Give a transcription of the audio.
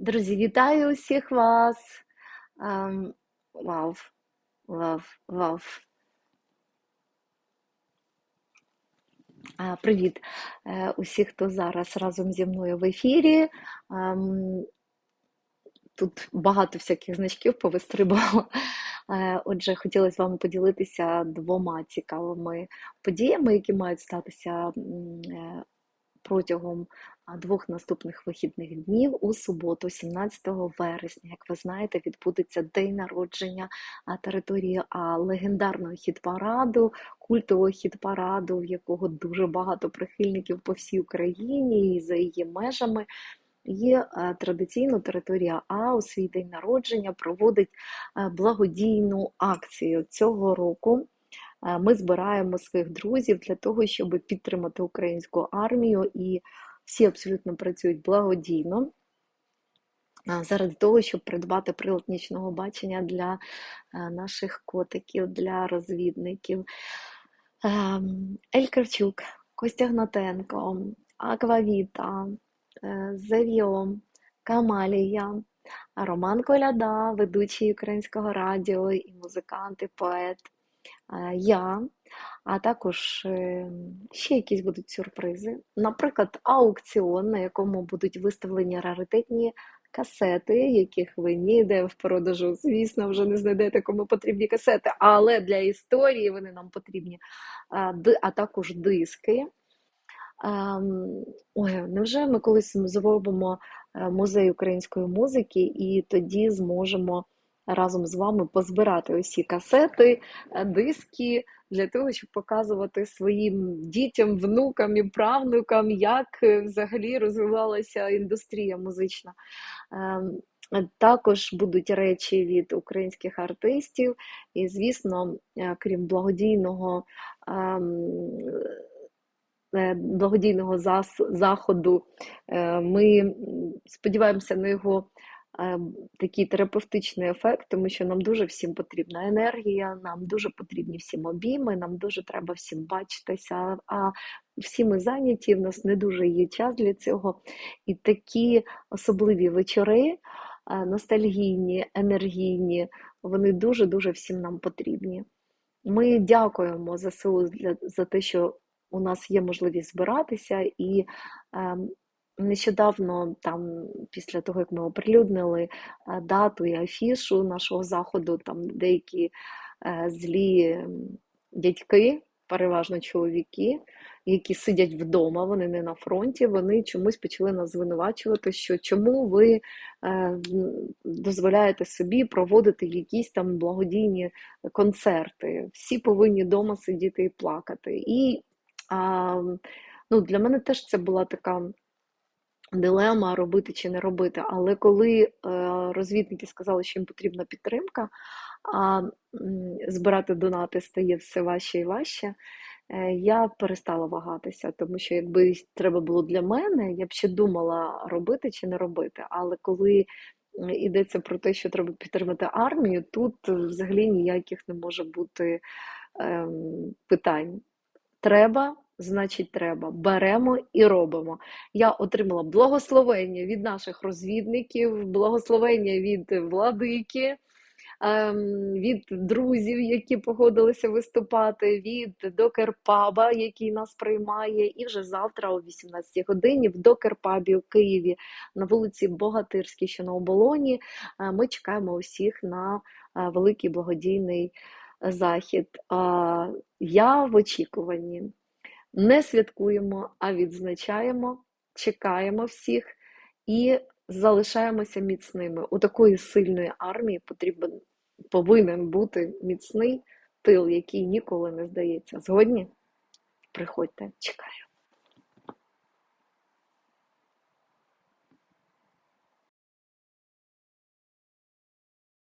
Друзі, вітаю усіх вас. Ем, вау, вау, вау. Привіт е, усіх, хто зараз разом зі мною в ефірі. Ем, Тут багато всяких значків повистрибало. Е, Отже, хотілося з вами поділитися двома цікавими подіями, які мають статися е, протягом двох наступних вихідних днів у суботу, 17 вересня. Як ви знаєте, відбудеться день народження території легендарного хіт-параду, культового хіт-параду, в якого дуже багато прихильників по всій Україні і за її межами. Е, традиційно територія А у свій день народження проводить благодійну акцію цього року. Ми збираємо своїх друзів для того, щоб підтримати українську армію, і всі абсолютно працюють благодійно. Заради того, щоб придбати прилад нічного бачення для е, наших котиків, для розвідників. Ем, Ель Кравчук, Костя Гнатенко, Аквавіта, е, Зев'йо, Камалія, Роман Коляда, ведучий українського радіо і музикант, і поет, я, а також е, ще якісь будуть сюрпризи. Наприклад, аукціон, на якому будуть виставлені раритетні касети, яких ви ніде в продажу, звісно, вже не знайдете, кому потрібні касети, але для історії вони нам потрібні, а, також диски. Ем, Ой, невже ми колись зробимо е, музей української музики, і тоді зможемо разом з вами позбирати усі касети, е, диски для того, щоб показувати своїм дітям, внукам і правнукам, як е, взагалі розвивалася індустрія музична. Ем, Також будуть речі від українських артистів, і, звісно, е, крім благодійного ем, благодійного заходу. Ми сподіваємося на його такий терапевтичний ефект, тому що нам дуже всім потрібна енергія, нам дуже потрібні всім обійми, нам дуже треба всім бачитися. А всі ми зайняті, в нас не дуже є час для цього. І такі особливі вечори, е, ностальгійні, енергійні, вони дуже-дуже всім нам потрібні. Ми дякуємо ЗСУ за те, що у нас є можливість збиратися, і ем, нещодавно, там, після того, як ми оприлюднили е, дату і афішу нашого заходу, там деякі е, злі дядьки, переважно чоловіки, які сидять вдома, вони не на фронті, вони чомусь почали нас звинувачувати, що чому ви е, дозволяєте собі проводити якісь там благодійні концерти. Всі повинні вдома сидіти і плакати. І а, ну, для мене теж це була така дилема робити чи не робити. Але коли е, розвідники сказали, що їм потрібна підтримка, а збирати донати стає все важче і важче, е, я перестала вагатися, тому що якби треба було для мене, я б ще думала, робити чи не робити. Але коли йдеться про те, що треба підтримати армію, тут е, взагалі ніяких не може бути ем, питань. Треба, значить, треба. Беремо і робимо. Я отримала благословення від наших розвідників, благословення від владики, ем, від друзів, які погодилися виступати, від докерпаба, який нас приймає. І вже завтра, о 18 годині, в докерпабі у Києві на вулиці Богатирській, що на оболоні, е, ми чекаємо усіх на е, великий благодійний захід. Я в очікуванні. Не святкуємо, а відзначаємо, чекаємо всіх і залишаємося міцними. У такої сильної армії потрібен, повинен бути міцний тил, який ніколи не здається. Згодні? Приходьте, чекаю.